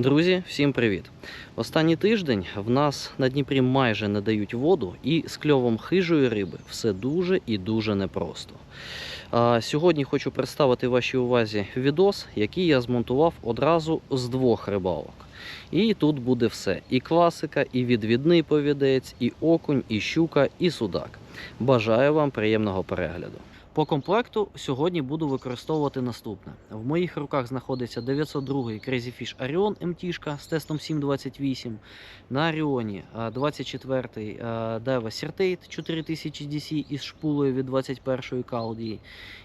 Друзі, всім привіт! Останній тиждень в нас на Дніпрі майже не дають воду, і з кльовом хижої риби все дуже і дуже непросто. А сьогодні хочу представити вашій увазі відос, який я змонтував одразу з двох рибалок. І тут буде все: і класика, і відвідний повідець, і окунь, і щука, і судак. Бажаю вам приємного перегляду. По комплекту сьогодні буду використовувати наступне. В моїх руках знаходиться 902 Crazy Fish Arion MT з тестом 728. На Аріоні 24-й Daiwa Certate 4000 DC із шпулею від 21-ї Калдії.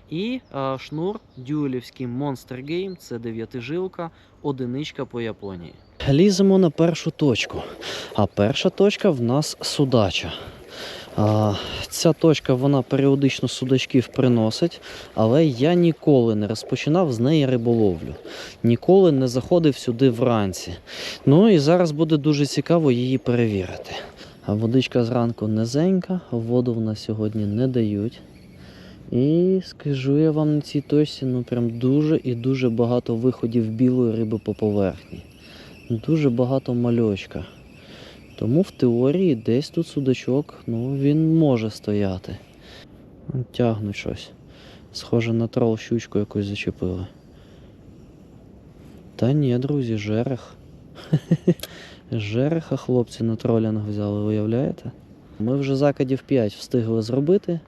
І шнур дюелівський Monster Game, це 9 жилка, одиничка по Японії. Ліземо на першу точку. А перша точка в нас судача. Ця точка вона періодично судачків приносить, але я ніколи не розпочинав з неї риболовлю. Ніколи не заходив сюди вранці. Ну і зараз буде дуже цікаво її перевірити. Водичка зранку низенька, воду в нас сьогодні не дають. І скажу я вам на цій точці, ну прям дуже і дуже багато виходів білої риби по поверхні. Дуже багато мальочка. Тому в теорії десь тут судачок, ну він може стояти. Тягнуть щось. Схоже на трол щучку якусь зачепили. Та ні, друзі, жерех. Жереха хлопці на тролінг взяли, уявляєте? Ми вже закидів 5 встигли зробити.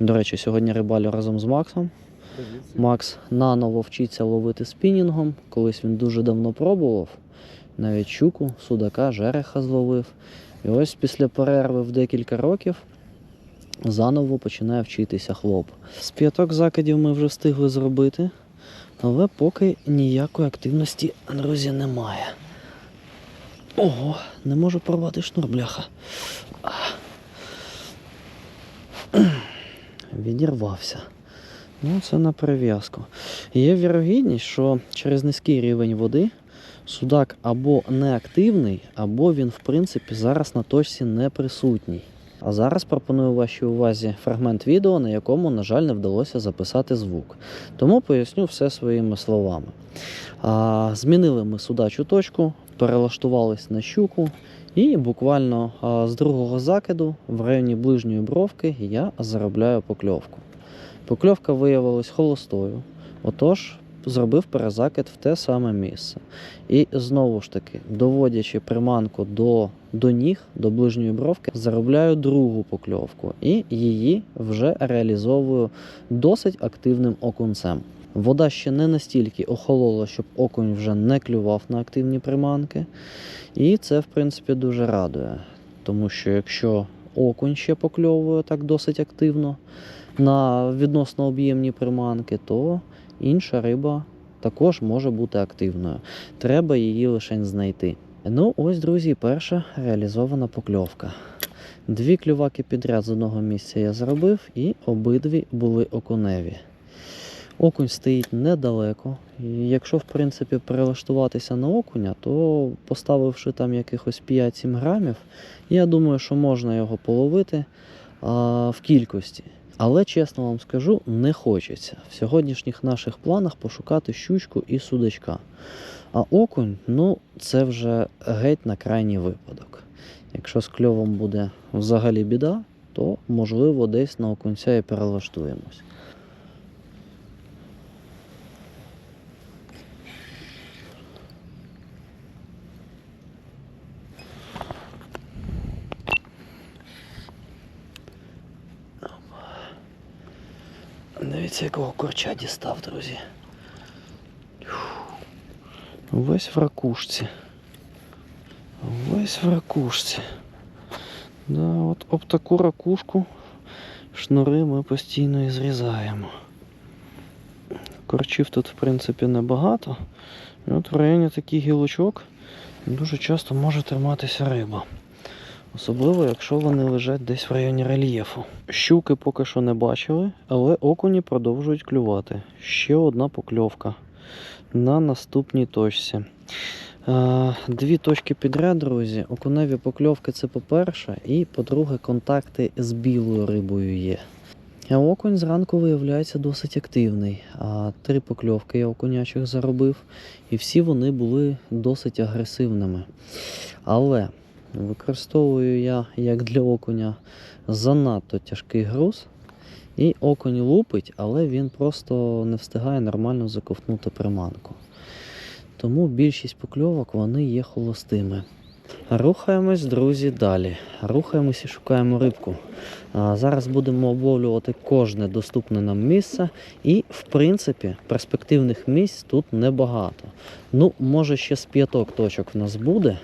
До речі, сьогодні рибалю разом з Максом. Макс наново вчиться ловити спінінгом. Колись він дуже давно пробував. Навіть щуку, судака, жереха зловив. І ось після перерви в декілька років заново починає вчитися хлоп. З п'яток закидів ми вже встигли зробити, але поки ніякої активності, друзі, немає. Ого, не можу порвати шнур, бляха. Відірвався. Ну, це на перев'язку. Є вірогідність, що через низький рівень води судак або неактивний, або він, в принципі, зараз на точці не присутній. А зараз пропоную вашій увазі фрагмент відео, на якому, на жаль, не вдалося записати звук. Тому поясню все своїми словами. А, змінили ми судачу точку, перелаштувались на щуку, і буквально а, з другого закиду в районі ближньої бровки я заробляю покльовку. Покльовка виявилась холостою. Отож, зробив перезакид в те саме місце. І знову ж таки, доводячи приманку до, до ніг, до ближньої бровки, заробляю другу покльовку і її вже реалізовую досить активним окунцем. Вода ще не настільки охолола, щоб окунь вже не клював на активні приманки. І це, в принципі, дуже радує. Тому що якщо окунь ще покльовує так досить активно на відносно об'ємні приманки, то інша риба також може бути активною. Треба її лише знайти. Ну, ось, друзі, перша реалізована покльовка. Дві клюваки підряд з одного місця я зробив, і обидві були окуневі. Окунь стоїть недалеко. І якщо, в принципі, перелаштуватися на окуня, то поставивши там якихось 5-7 грамів, я думаю, що можна його половити а, в кількості. Але чесно вам скажу, не хочеться в сьогоднішніх наших планах пошукати щучку і судачка. А окунь, ну, це вже геть на крайній випадок. Якщо з кльовом буде взагалі біда, то можливо десь на окунця і перелаштуємось. Дивіться, якого корча дістав, друзі. Весь в ракушці. Весь в ракушці. Да, от об таку ракушку шнури ми постійно і зрізаємо. Корчів тут, в принципі, небагато. І от в районі таких гілочок дуже часто може триматися риба. Особливо, якщо вони лежать десь в районі рельєфу. Щуки поки що не бачили, але окуні продовжують клювати. Ще одна покльовка на наступній точці. Е, Дві точки підряд, друзі. Окуневі покльовки це по-перше, і по-друге, контакти з білою рибою є. А окунь зранку виявляється досить активний. Три покльовки я окунячих заробив, і всі вони були досить агресивними. Але використовую я як для окуня занадто тяжкий груз. І окунь лупить, але він просто не встигає нормально заковтнути приманку. Тому більшість покльовок вони є холостими. Рухаємось, друзі, далі. Рухаємось і шукаємо рибку. А зараз будемо обловлювати кожне доступне нам місце. І, в принципі, перспективних місць тут небагато. Ну, може, ще з п'яток точок в нас буде.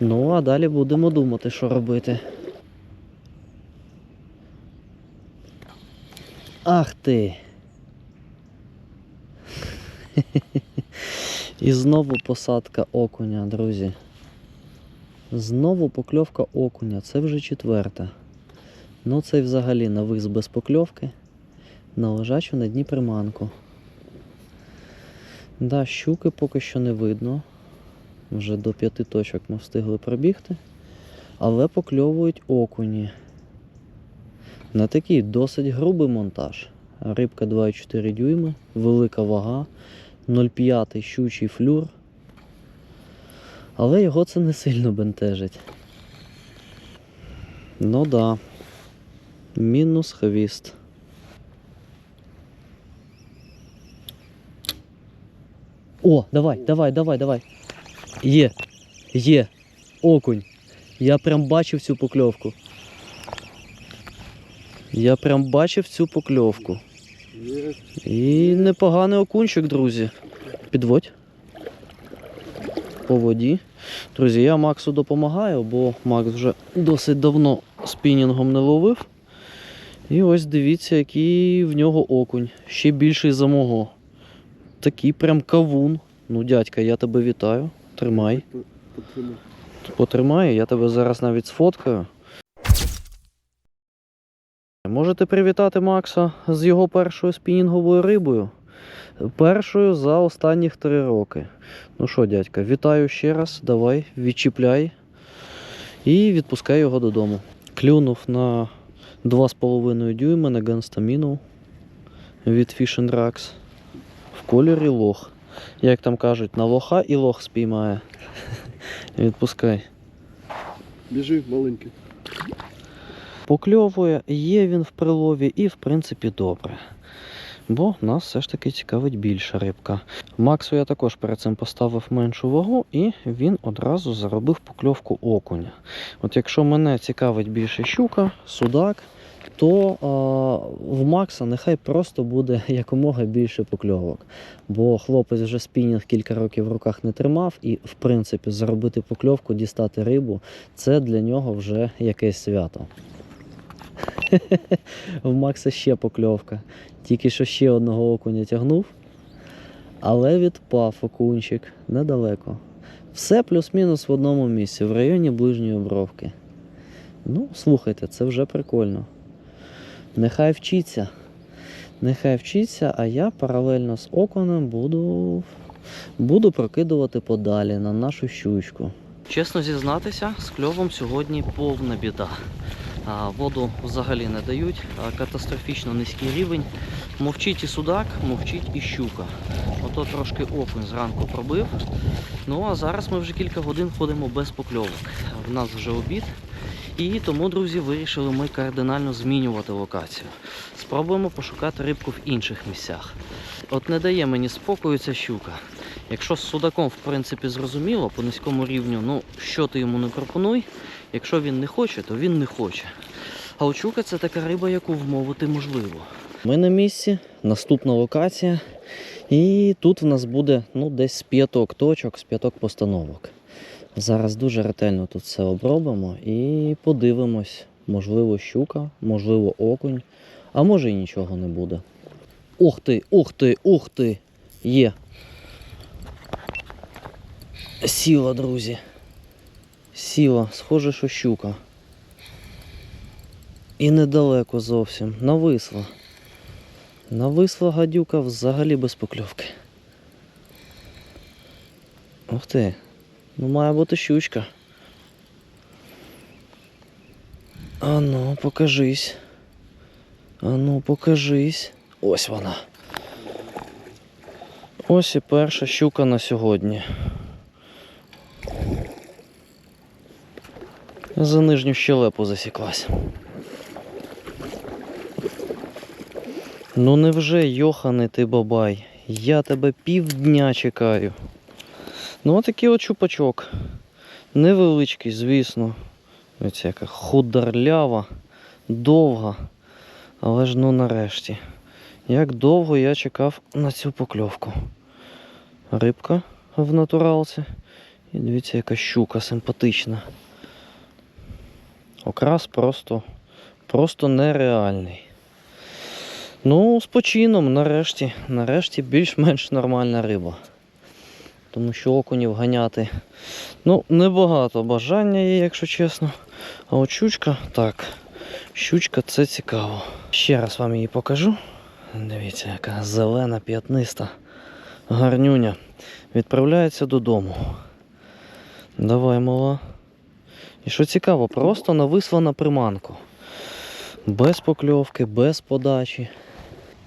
Ну, а далі будемо думати, що робити. Ах ти! І знову посадка окуня, друзі. Знову покльовка окуня. Це вже четверта. Ну, це взагалі навис без покльовки. На лежачу на дні приманку. Да, щуки поки що не видно. Вже до п'яти точок ми встигли пробігти. Але покльовують окуні. На такий досить грубий монтаж. Рибка 2,4 дюйми, велика вага, 0,5 щучий флюр. Але його це не сильно бентежить. Ну да. Мінус хвіст. О, давай, давай, давай, давай. Є, є, окунь. Я прям бачив цю покльовку. Я прям бачив цю покльовку. І непоганий окунчик, друзі. Підводь. По воді. Друзі, я Максу допомагаю, бо Макс вже досить давно спінінгом не ловив. І ось дивіться, який в нього окунь. Ще більший за мого. Такий прям кавун. Ну, дядька, я тебе вітаю. Тримай. Потримай. Я тебе зараз навіть сфоткаю. Можете привітати Макса з його першою спінінговою рибою. Першою за останніх три роки. Ну що, дядька, вітаю ще раз. Давай, відчіпляй. І відпускай його додому. Клюнув на 2,5 дюйма на ганстаміну від Fish and Rax в кольорі лох. Як там кажуть, на лоха і лох спіймає. Відпускай. Біжи, маленький. Покльовує, є він в прилові і в принципі добре. Бо нас все ж таки цікавить більша рибка. Максу я також перед цим поставив меншу вагу, і він одразу заробив покльовку окуня. От якщо мене цікавить більше щука, судак, то а, в Макса нехай просто буде якомога більше покльовок. Бо хлопець вже спінінг кілька років в руках не тримав, і в принципі заробити покльовку, дістати рибу це для нього вже якесь свято. В Макса ще покльовка. Тільки що ще одного окуня тягнув, але відпав окунчик недалеко. Все плюс-мінус в одному місці, в районі ближньої бровки. Ну, слухайте, це вже прикольно. Нехай вчиться. Нехай вчиться, а я паралельно з оконом буду, буду прокидувати подалі на нашу щучку. Чесно зізнатися, з кльовом сьогодні повна біда. Воду взагалі не дають, катастрофічно низький рівень. Мовчить і судак, мовчить і щука. Ото трошки окунь зранку пробив. Ну а зараз ми вже кілька годин ходимо без покльовок. В нас вже обід. І тому, друзі, вирішили ми кардинально змінювати локацію. Спробуємо пошукати рибку в інших місцях. От не дає мені спокою ця щука. Якщо з судаком, в принципі, зрозуміло, по низькому рівню, ну що ти йому не пропонуй, якщо він не хоче, то він не хоче. А от щука це така риба, яку вмовити можливо. Ми на місці, наступна локація. І тут в нас буде ну, десь з п'яток точок, з п'яток постановок. Зараз дуже ретельно тут все обробимо і подивимось. Можливо, щука, можливо, окунь, а може і нічого не буде. Ух ти, ух ти, ух ти! Є. Сіла, друзі. Сіла, схоже, що щука. І недалеко зовсім. Нависла. Нависла гадюка взагалі без покльовки. Ух ти. Ну, має бути щучка. А ну, покажись. А ну, покажись. Ось вона. Ось і перша щука на сьогодні. За нижню щелепу засіклась. Ну невже, Йохане ти бабай? Я тебе півдня чекаю. Ну, отакий от чупачок. Невеличкий, звісно. Ось яка хударлява, довга. Але ж ну нарешті. Як довго я чекав на цю покльовку. Рибка в натуралці. І дивіться, яка щука симпатична. Окрас просто, просто нереальний. Ну, з почином, нарешті, нарешті більш-менш нормальна риба. Тому що окунів ганяти. Ну, небагато бажання є, якщо чесно. А от щучка, так. Щучка це цікаво. Ще раз вам її покажу. Дивіться, яка зелена, п'ятниста гарнюня. Відправляється додому. Давай, мала. І що цікаво, просто нависла на приманку. Без покльовки, без подачі.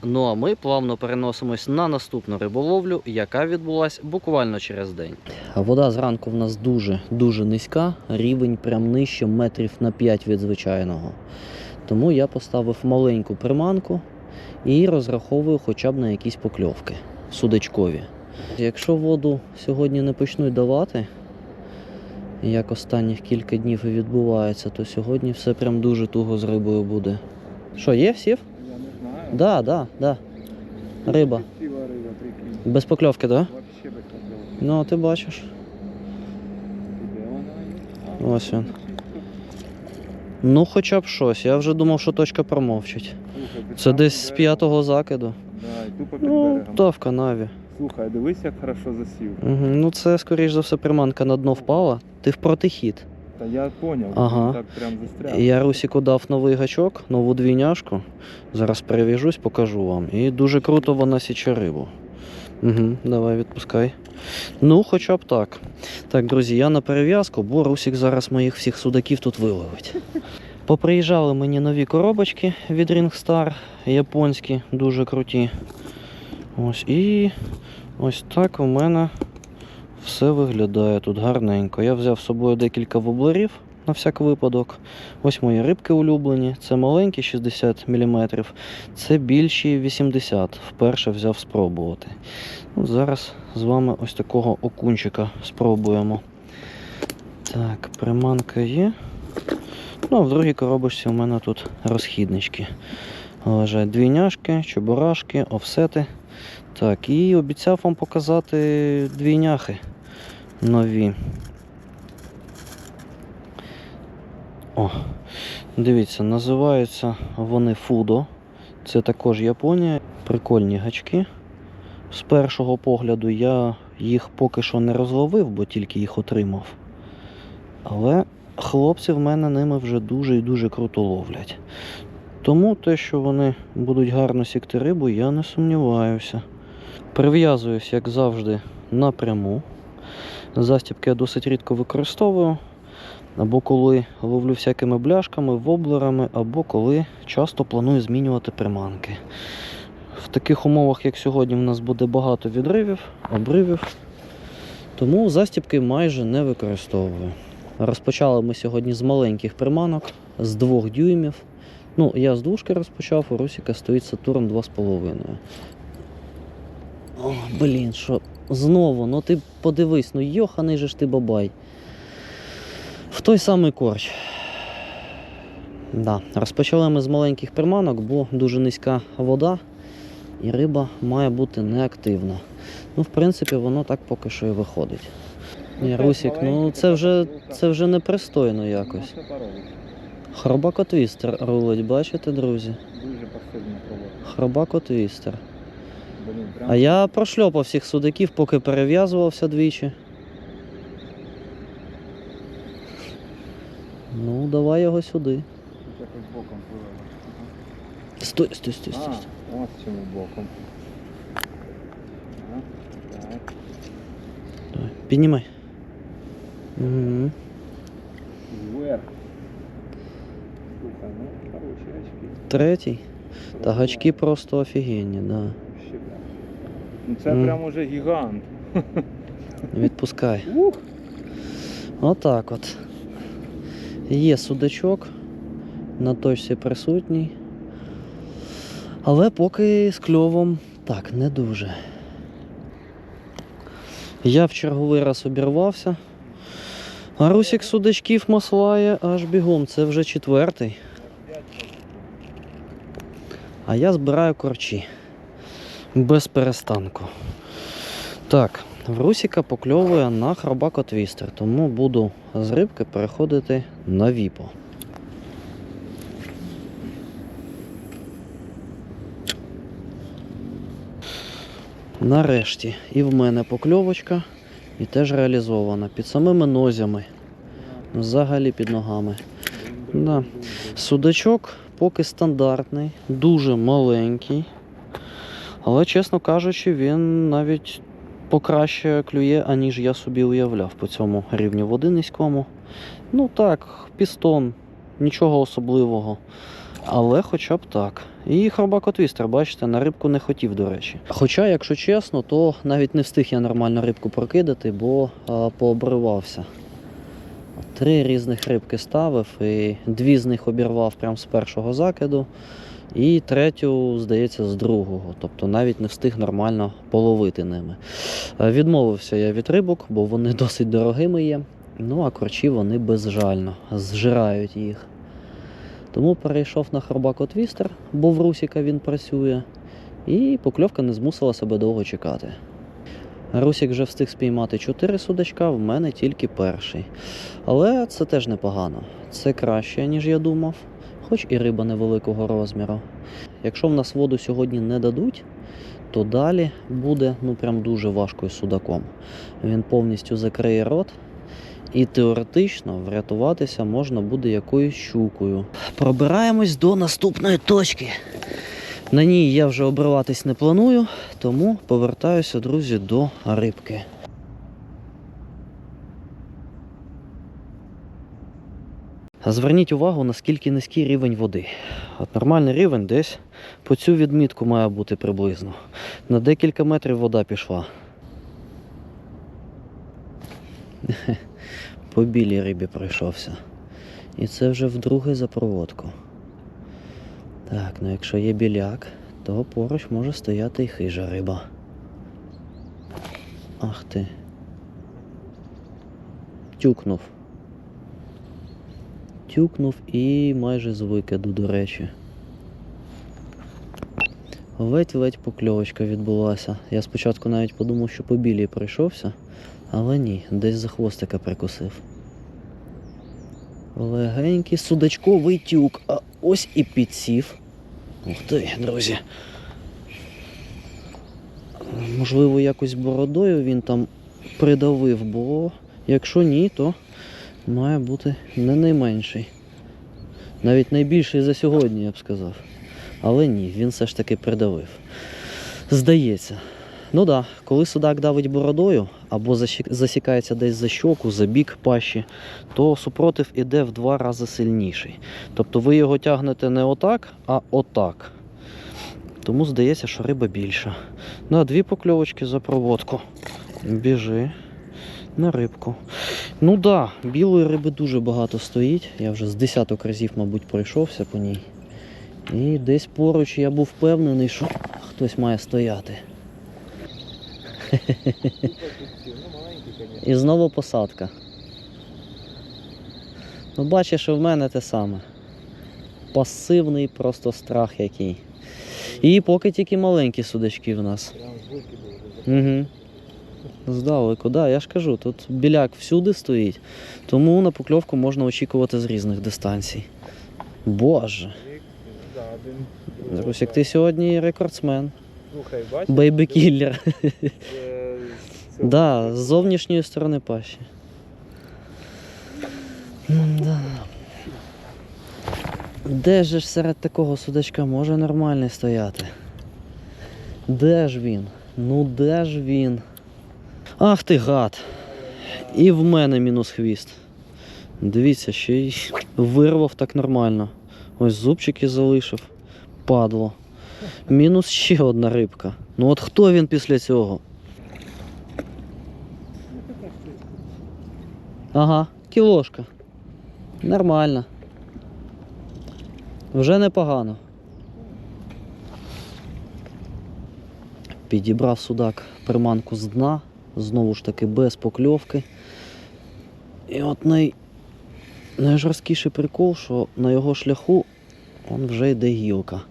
Ну а ми плавно переносимось на наступну риболовлю, яка відбулась буквально через день. Вода зранку в нас дуже дуже низька, рівень прям нижче метрів на 5 від звичайного. Тому я поставив маленьку приманку і розраховую хоча б на якісь покльовки судачкові. Якщо воду сьогодні не почнуть давати, як останніх кілька днів і відбувається, то сьогодні все прям дуже туго з рибою буде. Що, є сів? Да, да, да. Риба. Красива риба, прикинь. Без покльовки? Да? Вообще без покльовки. Ну, ти бачиш. Вона? А, Ось він. Ну, хоча б щось. Я вже думав, що точка промовчить. Слухай, Це десь з берегом. п'ятого закиду. Да, і тупо під Ну, берегом. та в канаві. Слухай, дивись, як хорошо засів. Ну, це, скоріш за все, приманка на дно впала. Ти в протихід. Та я поняв, Ага. так прям застряг. Я Русіку дав новий гачок, нову двійняшку. Зараз перев'яжусь, покажу вам. І дуже круто вона січе рибу. Угу, давай відпускай. Ну, хоча б так. Так, друзі, я на перев'язку, бо Русік зараз моїх всіх судаків тут виловить. Поприїжджали мені нові коробочки від Ringstar, японські, дуже круті. Ось і ось так у мене все виглядає тут гарненько. Я взяв з собою декілька воблерів на всяк випадок. Ось мої рибки улюблені. Це маленькі 60 мм, це більші 80 Вперше взяв спробувати. Ну, зараз з вами ось такого окунчика спробуємо. Так, приманка є. Ну, а в другій коробочці у мене тут розхіднички. Лежать двійняшки, чебурашки, офсети. Так, і обіцяв вам показати двійняхи нові. О, дивіться, називаються вони Фудо. Це також Японія. Прикольні гачки. З першого погляду я їх поки що не розловив, бо тільки їх отримав. Але хлопці в мене ними вже дуже і дуже круто ловлять. Тому те, що вони будуть гарно сікти рибу, я не сумніваюся. Прив'язуюсь, як завжди, напряму. Застібки я досить рідко використовую. Або коли ловлю всякими бляшками, воблерами, або коли часто планую змінювати приманки. В таких умовах, як сьогодні, в нас буде багато відривів, обривів. Тому застібки майже не використовую. Розпочали ми сьогодні з маленьких приманок, з 2 дюймів. Ну, я з двушки розпочав, у Русіка стоїть Сатурн 2,5. О, блін, що знову, ну ти подивись, ну йоханий же ж ти бабай. В той самий корч. Да. Розпочали ми з маленьких приманок, бо дуже низька вода і риба має бути неактивна. Ну, в принципі, воно так поки що і виходить. Ні, Русік, ну це вже, це вже непристойно якось. Хробакотвістер рулить, бачите, друзі? Дуже посильно пробував. Хробакотвістер. Блін, прям А я прошльопав всіх судаків, поки перев'язувався двічі. Ну, давай його сюди. тут якось боком пливе. Стой, стой, стой, стой. А, стой. ось чому боком. Ага, Так. Давай, піднімай. Угу. Вверх. Слухай, ну хороші очки. Третій. Та гачки просто офігенні, да. Ну це Мгм. прям уже гігант. Відпускай. Ух! Отак от. Є судачок, на точці присутній. Але поки з кльовом так, не дуже. Я в черговий раз обірвався. А Русік судачків маслає аж бігом. Це вже четвертий. А я збираю корчі. Без перестанку. Так, Русіка покльовує на хробако твістер, тому буду з рибки переходити на віпо. Нарешті і в мене покльовочка, і теж реалізована під самими нозями, взагалі під ногами. Да. Судачок поки стандартний, дуже маленький. Але, чесно кажучи, він навіть покраще клює, аніж я собі уявляв по цьому рівню води низькому. Ну так, пістон, нічого особливого. Але хоча б так. І хробакотвістер, бачите, на рибку не хотів, до речі. Хоча, якщо чесно, то навіть не встиг я нормально рибку прокидати, бо а, пообривався. Три різних рибки ставив, і дві з них обірвав прямо з першого закиду, і третю, здається, з другого. Тобто навіть не встиг нормально половити ними. Е, Відмовився я від рибок, бо вони досить дорогими є. Ну а корчі вони безжально зжирають їх. Тому перейшов на хробакотвістер, бо в Русіка він працює, і покльовка не змусила себе довго чекати. Русік вже встиг спіймати 4 судачка, в мене тільки перший. Але це теж непогано. Це краще, ніж я думав, хоч і риба невеликого розміру. Якщо в нас воду сьогодні не дадуть, то далі буде ну прям дуже важко із судаком. Він повністю закриє рот, і теоретично врятуватися можна буде якоюсь щукою. Пробираємось до наступної точки. На ній я вже обриватись не планую, тому повертаюся, друзі, до рибки. Зверніть увагу, наскільки низький рівень води. От нормальний рівень десь по цю відмітку має бути приблизно. На декілька метрів вода пішла. По білій рибі пройшовся. І це вже вдруге за проводку. Так, ну якщо є біляк, то поруч може стояти і хижа риба. Ах ти. Тюкнув. Тюкнув і майже з викиду, до речі. Ледь-ледь покльовочка відбулася. Я спочатку навіть подумав, що по білій пройшовся, але ні, десь за хвостика прикусив. Легенький судачковий тюк. А ось і підсів. Ух ти, друзі. Можливо, якось бородою він там придавив, бо якщо ні, то має бути не найменший. Навіть найбільший за сьогодні, я б сказав. Але ні, він все ж таки придавив. Здається. Ну так, да, коли судак давить бородою або засікається десь за щоку, за бік пащі, то супротив іде в два рази сильніший. Тобто ви його тягнете не отак, а отак. Тому здається, що риба більша. На дві покльовочки за проводку. Біжи на рибку. Ну так, да, білої риби дуже багато стоїть. Я вже з десяток разів, мабуть, пройшовся по ній. І десь поруч я був впевнений, що хтось має стояти. І знову посадка. Ну, бачиш, що в мене те саме. Пасивний просто страх який. І поки тільки маленькі судачки в нас. Угу. Здалеку, да, я ж кажу, тут біляк всюди стоїть, тому на покльовку можна очікувати з різних дистанцій. Боже. Русик, да. ти сьогодні рекордсмен. Слухай, бачиш? Бейбі-кіллер. Е, з Да, з зовнішньої сторони пащі. Да. Де ж серед такого судачка може нормальний стояти? Де ж він? Ну де ж він? Ах ти гад! І в мене мінус хвіст. Дивіться, ще й вирвав так нормально. Ось зубчики залишив. Падло. Мінус ще одна рибка. Ну от хто він після цього? Ага, кілошка. Нормально. Вже непогано. Підібрав судак приманку з дна, знову ж таки без покльовки. І от най... найжорсткіший прикол, що на його шляху он вже йде гілка.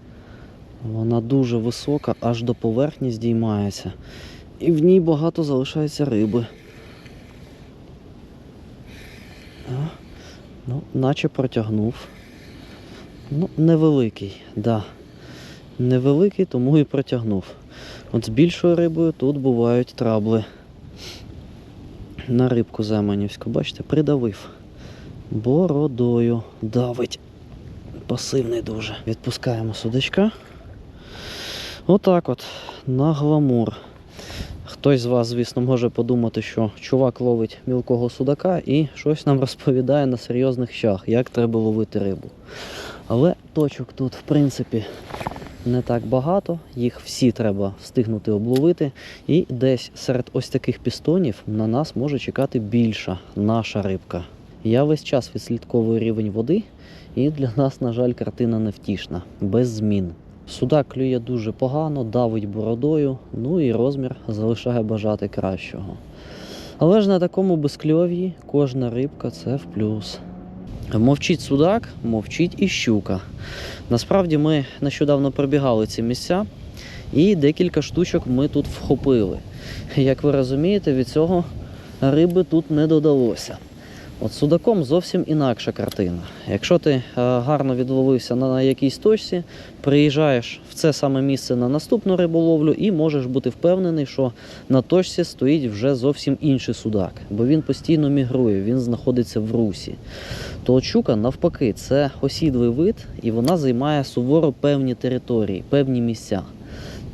Вона дуже висока, аж до поверхні здіймається. І в ній багато залишається риби. Ну, наче протягнув. Ну, невеликий, да. Невеликий, тому і протягнув. От з більшою рибою тут бувають трабли. На рибку земанівську, бачите, придавив. Бородою давить. Пасивний дуже. Відпускаємо судачка. Отак от, на гламур. Хтось з вас, звісно, може подумати, що чувак ловить мілкого судака і щось нам розповідає на серйозних щах, як треба ловити рибу. Але точок тут, в принципі, не так багато, їх всі треба встигнути обловити. І десь серед ось таких пістонів на нас може чекати більша наша рибка. Я весь час відслідковую рівень води, і для нас, на жаль, картина невтішна, без змін. Судак клює дуже погано, давить бородою, ну і розмір залишає бажати кращого. Але ж на такому безкльов'ї кожна рибка це в плюс. Мовчить судак, мовчить і щука. Насправді ми нещодавно пробігали ці місця, і декілька штучок ми тут вхопили. Як ви розумієте, від цього риби тут не додалося. От судаком зовсім інакша картина. Якщо ти е, гарно відловився на, якійсь точці, приїжджаєш в це саме місце на наступну риболовлю і можеш бути впевнений, що на точці стоїть вже зовсім інший судак, бо він постійно мігрує, він знаходиться в русі. То от щука, навпаки, це осідлий вид, і вона займає суворо певні території, певні місця.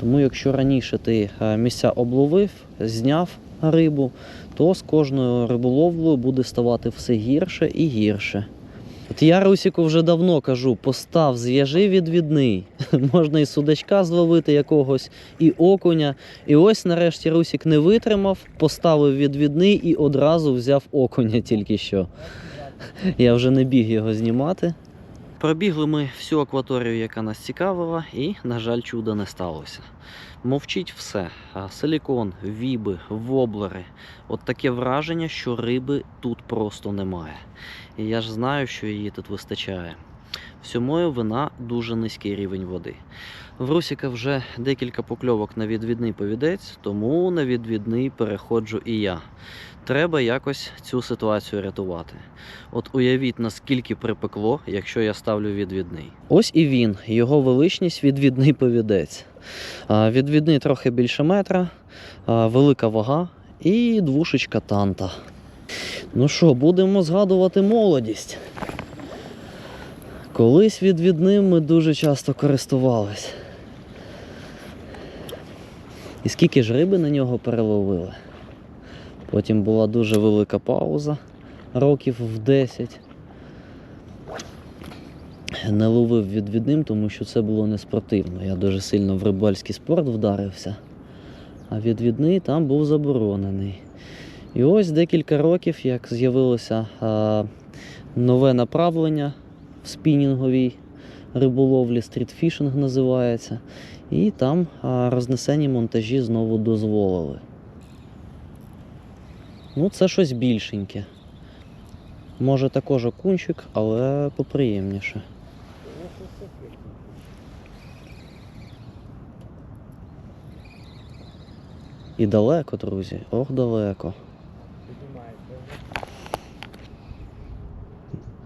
Тому, якщо раніше ти е, місця обловив, зняв рибу, то з кожною риболовлею буде ставати все гірше і гірше. От я Русіку вже давно кажу: постав, зв'яжи відвідний. Можна і судачка зловити якогось, і окуня. І ось нарешті Русік не витримав, поставив відвідний і одразу взяв окуня тільки що. Я вже не біг його знімати. Пробігли ми всю акваторію, яка нас цікавила, і, на жаль, чуда не сталося. Мовчить все: силікон, віби, воблери. От таке враження, що риби тут просто немає. І я ж знаю, що її тут вистачає. Всьомою вина дуже низький рівень води. В Русіка вже декілька покльовок на відвідний повідець, тому на відвідний переходжу і я. Треба якось цю ситуацію рятувати. От уявіть, наскільки припекло, якщо я ставлю відвідний. Ось і він, його величність відвідний повідець. Відвідний трохи більше метра, велика вага і двушечка танта. Ну що, будемо згадувати молодість. Колись відвідним ми дуже часто користувались. І скільки ж риби на нього переловили? Потім була дуже велика пауза, років в 10. Не ловив відвідним, тому що це було не спортивно. Я дуже сильно в рибальський спорт вдарився, а відвідний там був заборонений. І ось декілька років, як з'явилося нове направлення в спінінговій риболовлі, стрітфішинг називається, і там рознесені монтажі знову дозволили. Ну, це щось більшеньке. Може також окунчик, але поприємніше. І далеко, друзі. Ох, далеко.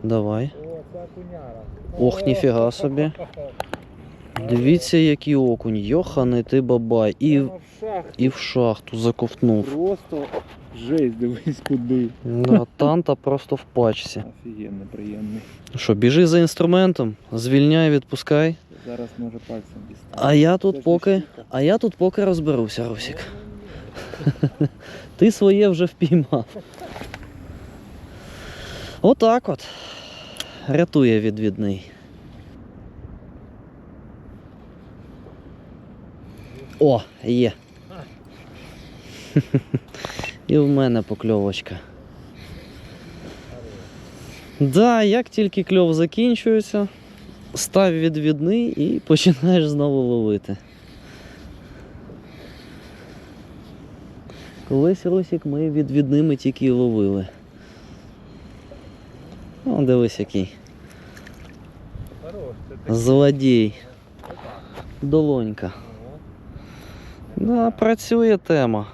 Давай. Ох, ніфіга собі. Дивіться, який окунь. Йоханий ти бабай. І, в і в шахту заковтнув. Просто жесть, дивись куди. Да, танта просто в пачці. Офігенно приємний. Ну Що, біжи за інструментом, звільняй, відпускай. Зараз може пальцем дістати. А я тут поки. А я тут поки розберуся, Русік. Ти своє вже впіймав. Отак от. Рятує відвідний. О, є. І в мене покльовочка. Да, як тільки кльов закінчується, став відвідний і починаєш знову ловити. Колись Русік ми відвідними тільки ловили. О, дивись який. Злодій. Долонька. Да, працює тема.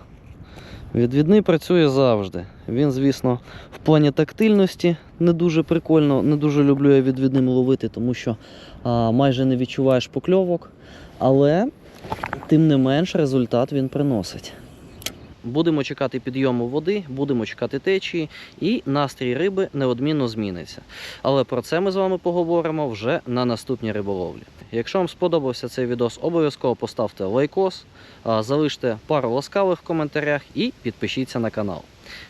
Відвідний працює завжди. Він, звісно, в плані тактильності не дуже прикольно, не дуже люблю я відвідним ловити, тому що а, майже не відчуваєш покльовок. Але тим не менш результат він приносить. Будемо чекати підйому води, будемо чекати течії, і настрій риби неодмінно зміниться. Але про це ми з вами поговоримо вже на наступній риболовлі. Якщо вам сподобався цей відос, обов'язково поставте лайкос, залиште пару ласкавих в коментарях і підпишіться на канал.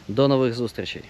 До нових зустрічей!